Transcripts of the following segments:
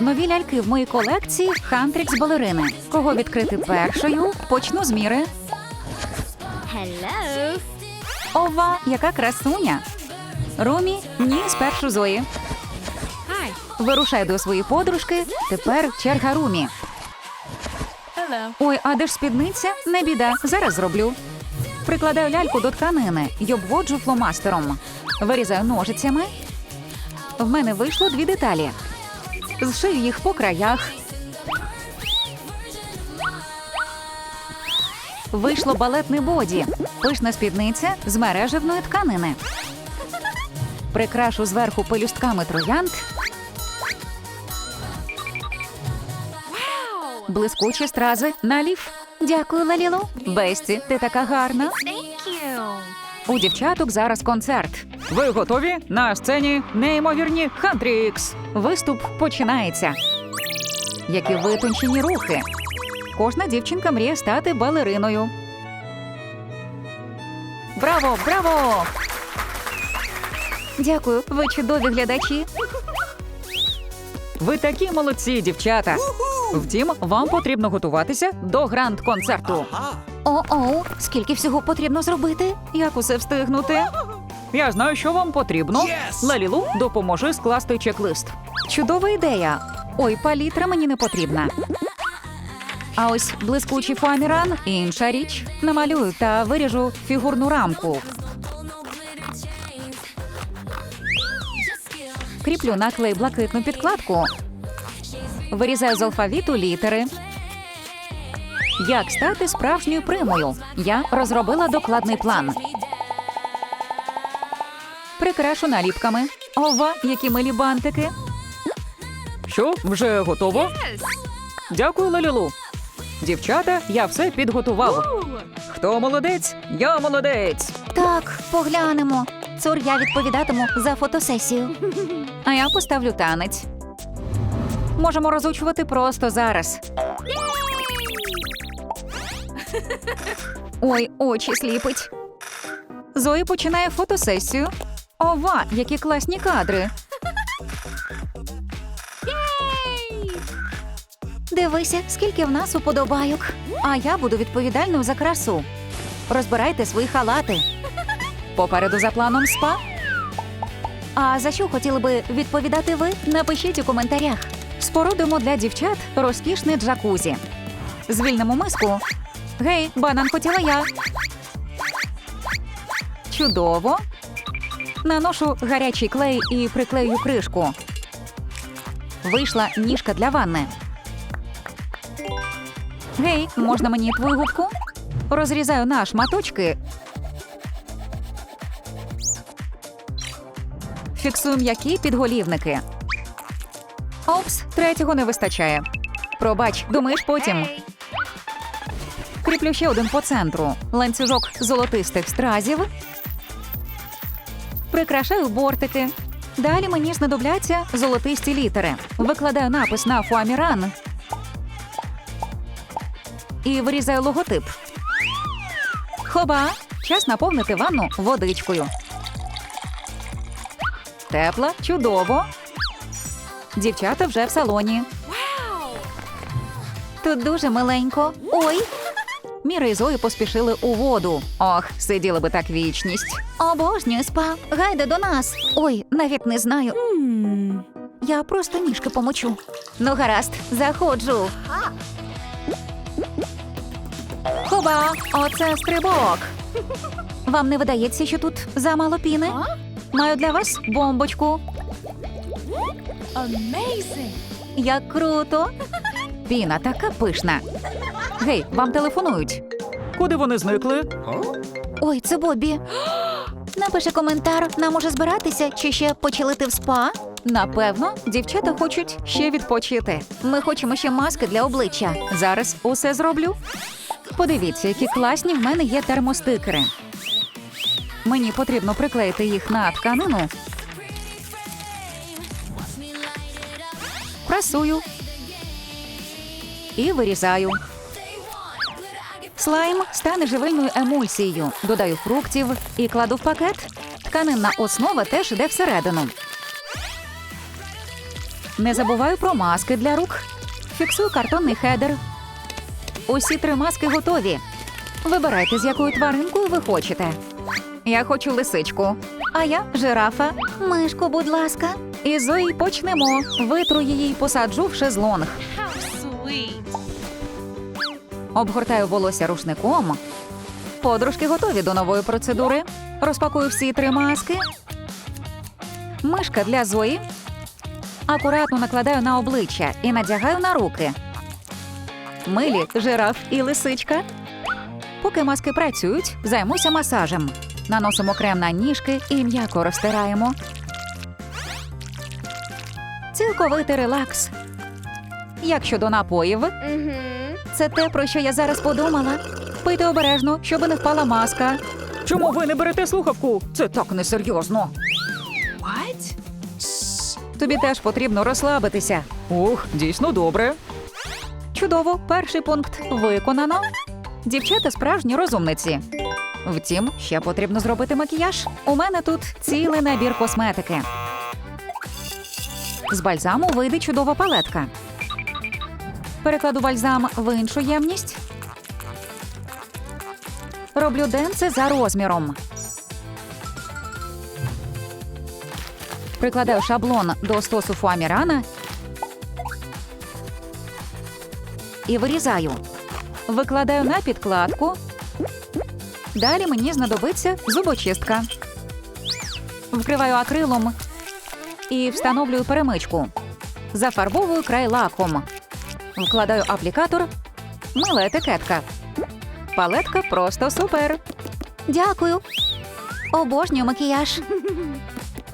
Нові ляльки в моїй колекції Хантрікс балерини. Кого відкрити першою? Почну з міри. Hello. Ова, яка красуня! Румі, ні, спершу Зої. Hi. Вирушай до своєї подружки. Тепер черга Румі. Hello. Ой, а де ж спідниця? Не біда, зараз зроблю. Прикладаю ляльку до тканини і обводжу фломастером. Вирізаю ножицями. В мене вийшло дві деталі. Зшию їх по краях. Вийшло балетне боді, пишна спідниця з мережевної тканини. Прикрашу зверху пелюстками троянд. Блискучі стрази налів. Дякую, Лалілу. Бесті, ти така гарна. У дівчаток зараз концерт. Ви готові? На сцені неймовірні Хантрікс. Виступ починається. Які витончені рухи. Кожна дівчинка мріє стати балериною. Браво, браво! Дякую, ви чудові глядачі. Ви такі молодці, дівчата. Втім, вам потрібно готуватися до гранд-концерту. О-оу, скільки всього потрібно зробити? Як усе встигнути? Я знаю, що вам потрібно. Лалілу, допоможи скласти чек-лист. Чудова ідея. Ой, палітра мені не потрібна. А ось блискучий фоаміран – інша річ. Намалюю та виріжу фігурну рамку. Кріплю на клей блакитну підкладку. Вирізаю з алфавіту літери. Як стати справжньою примою? Я розробила докладний план. Прикрашу наліпками. Ова, які милі бантики. Що, вже готово? Дякую, Лалілу. Дівчата, я все підготував. Хто молодець? Я молодець. Так, поглянемо. Цур я відповідатиму за фотосесію. А я поставлю танець. Можемо розучувати просто зараз. Ой, очі сліпить. Зої починає фотосесію. Ова, які класні кадри. Дивися, скільки в нас уподобайок. А я буду відповідальною за красу. Розбирайте свої халати. Попереду за планом спа. А за що хотіли би відповідати ви? Напишіть у коментарях. Спорудимо для дівчат розкішне джакузі. Звільнимо миску. Гей, банан хотіла я. Чудово. Наношу гарячий клей і приклею кришку. Вийшла ніжка для ванни. Гей, можна мені твою губку? Розрізаю на шматочки. Фіксую м'які підголівники. Опс, третього не вистачає. Пробач, думаєш потім. Кріплю ще один по центру. Ланцюжок золотистих стразів. Прикрашаю бортики. Далі мені знадобляться золотисті літери. Викладаю напис на фуаміран і вирізаю логотип. Хоба! Час наповнити ванну водичкою. Тепла, чудово. Дівчата вже в салоні. Тут дуже миленько. Ой, Міра і Зої поспішили у воду. Ох, сиділи би так вічність. обожнюю спа. Гайде до нас. Ой, навіть не знаю. Я просто ніжки помочу. Ну, гаразд, заходжу. Хоба, оце стрибок. Вам не видається, що тут замало піни? Маю для вас бомбочку. Amazing. Як круто! Піна така пишна. Гей, вам телефонують. Куди вони зникли? Ой, це Бобі. Напиши коментар, нам уже збиратися чи ще почилити в спа. Напевно, дівчата хочуть ще відпочити. Ми хочемо ще маски для обличчя. Зараз усе зроблю. Подивіться, які класні в мене є термостикери. Мені потрібно приклеїти їх на тканину. Прасую. І вирізаю. Слайм стане живильною емульсією. Додаю фруктів і кладу в пакет. Тканинна основа теж йде всередину. Не забуваю про маски для рук. Фіксую картонний хедер. Усі три маски готові. Вибирайте, з якою тваринкою ви хочете. Я хочу лисичку, а я жирафа. Мишку, будь ласка. І Зої почнемо. Витру її і посаджу в шезлонг. Обгортаю волосся рушником. Подружки готові до нової процедури. Розпакую всі три маски. Мишка для Зої. Акуратно накладаю на обличчя і надягаю на руки. Милі, жираф і лисичка. Поки маски працюють, займуся масажем. Наносимо крем на ніжки і м'яко розтираємо. Цілковитий релакс. Як щодо напоїв, це те, про що я зараз подумала. Пийте обережно, щоб не впала маска. Чому ви не берете слухавку? Це так несерйозно. What? Тобі теж потрібно розслабитися. Ох, дійсно добре. Чудово, перший пункт виконано. Дівчата справжні розумниці. Втім, ще потрібно зробити макіяж. У мене тут цілий набір косметики. З бальзаму вийде чудова палетка. Перекладу бальзам в іншу ємність. Роблю денце за розміром. Прикладаю шаблон до стосу фуамірана і вирізаю. Викладаю на підкладку. Далі мені знадобиться зубочистка. Вкриваю акрилом і встановлюю перемичку. Зафарбовую край лаком. Вкладаю аплікатор. Мила етикетка. Палетка просто супер. Дякую. Обожнюю макіяж.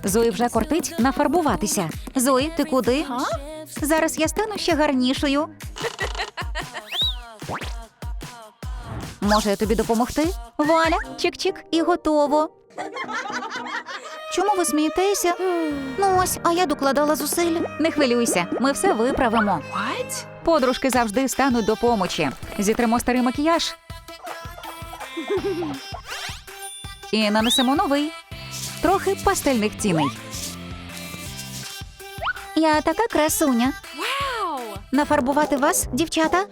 Зої вже кортить нафарбуватися. Зої, ти куди? Зараз я стану ще гарнішою. Може, я тобі допомогти? Вуаля, чик-чик і готово. Чому ви смієтеся? Ну ось, а я докладала зусиль. Не хвилюйся, ми все виправимо. What? Подружки завжди стануть до помочі. Зітримо старий макіяж. І нанесемо новий. Трохи пастельних тіней. Я така красуня. Нафарбувати вас, дівчата?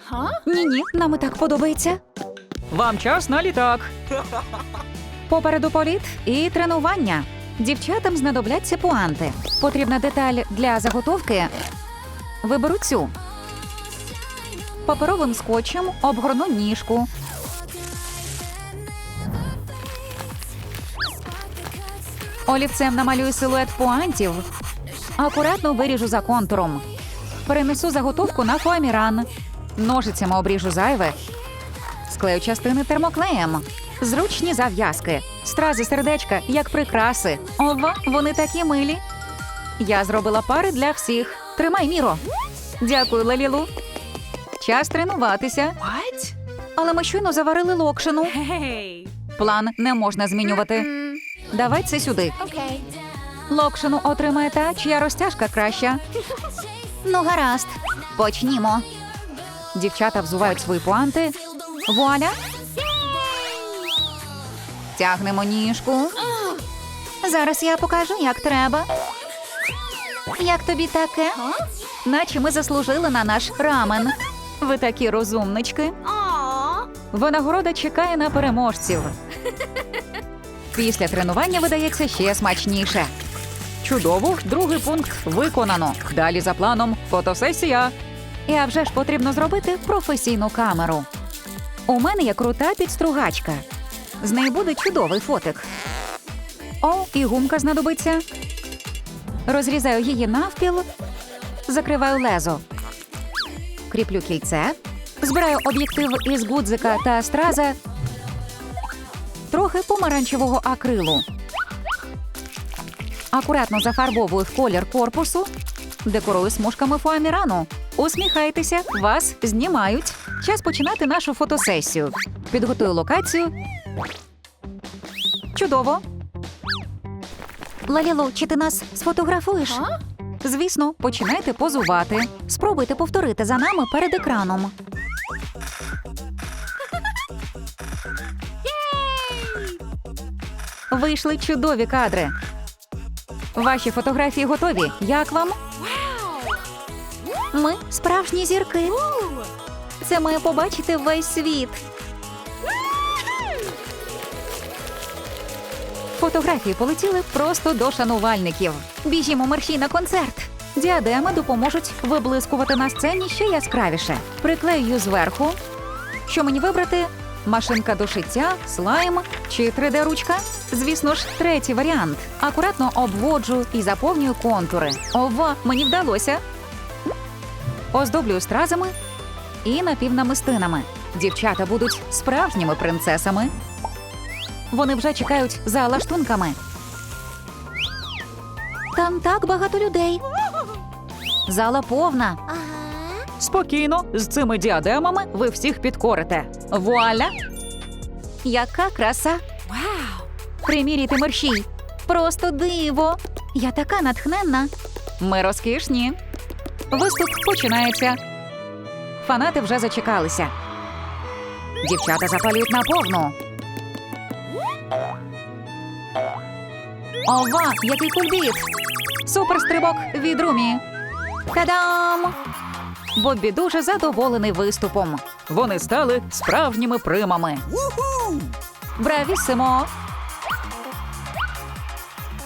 Ні, ні, нам і так подобається. Вам час на літак. Попереду політ і тренування. Дівчатам знадобляться пуанти. Потрібна деталь для заготовки. Виберу цю. Паперовим скотчем обгорну ніжку. Олівцем намалюю силует пуантів. Акуратно виріжу за контуром. Перенесу заготовку на фоаміран. Ножицями обріжу зайве. Склею частини термоклеєм. Зручні зав'язки. Стрази сердечка, як прикраси. Ова, вони такі милі. Я зробила пари для всіх. Тримай, Міро. Дякую, Лалілу. Час тренуватися. What? Але ми щойно заварили локшину. Hey. План не можна змінювати. Давай це сюди. Okay. Локшину отримає та, чия розтяжка краща. Ну, гаразд. Почнімо. Дівчата взувають свої пуанти. Вуаля. Тягнемо ніжку. Зараз я покажу, як треба. Як тобі таке? Наче ми заслужили на наш рамен. Ви такі розумнички. Винагорода чекає на переможців. Після тренування видається ще смачніше. Чудово, другий пункт виконано. Далі за планом фотосесія. А вже ж потрібно зробити професійну камеру. У мене є крута підстругачка. З неї буде чудовий фотик. О, і гумка знадобиться. Розрізаю її навпіл, закриваю лезо. Кріплю кільце, збираю об'єктив із гудзика та страза, трохи помаранчевого акрилу. Акуратно зафарбовую в колір корпусу, декорую смужками фуамірану. Усміхайтеся, вас знімають. Час починати нашу фотосесію. Підготую локацію. Чудово. Лалілу, чи ти нас сфотографуєш? Huh? Звісно, починайте позувати. Спробуйте повторити за нами перед екраном. Вийшли чудові кадри. Ваші фотографії готові. Як вам? Ми справжні зірки. Це має побачити весь світ. Фотографії полетіли просто до шанувальників. Біжімо мерщій на концерт. Діадеми допоможуть виблискувати на сцені ще яскравіше. Приклею зверху. Що мені вибрати? Машинка до шиття, слайм чи 3D-ручка? Звісно ж, третій варіант. Акуратно обводжу і заповнюю контури. Ова, мені вдалося. Оздоблюю стразами і напівнамистинами. Дівчата будуть справжніми принцесами. Вони вже чекають за лаштунками. Там так багато людей. Зала повна. Спокійно, з цими діадемами ви всіх підкорите. Вуаля! Яка краса! Wow. Приміряйте мерщій. Просто диво. Я така натхненна. Ми розкішні. Виступ починається. Фанати вже зачекалися. Дівчата запалюють на повну. Ова, який кульбіт! Суперстрибок від Румі. Та-дам! Боббі дуже задоволений виступом. Вони стали справжніми примами. Бравіссимо!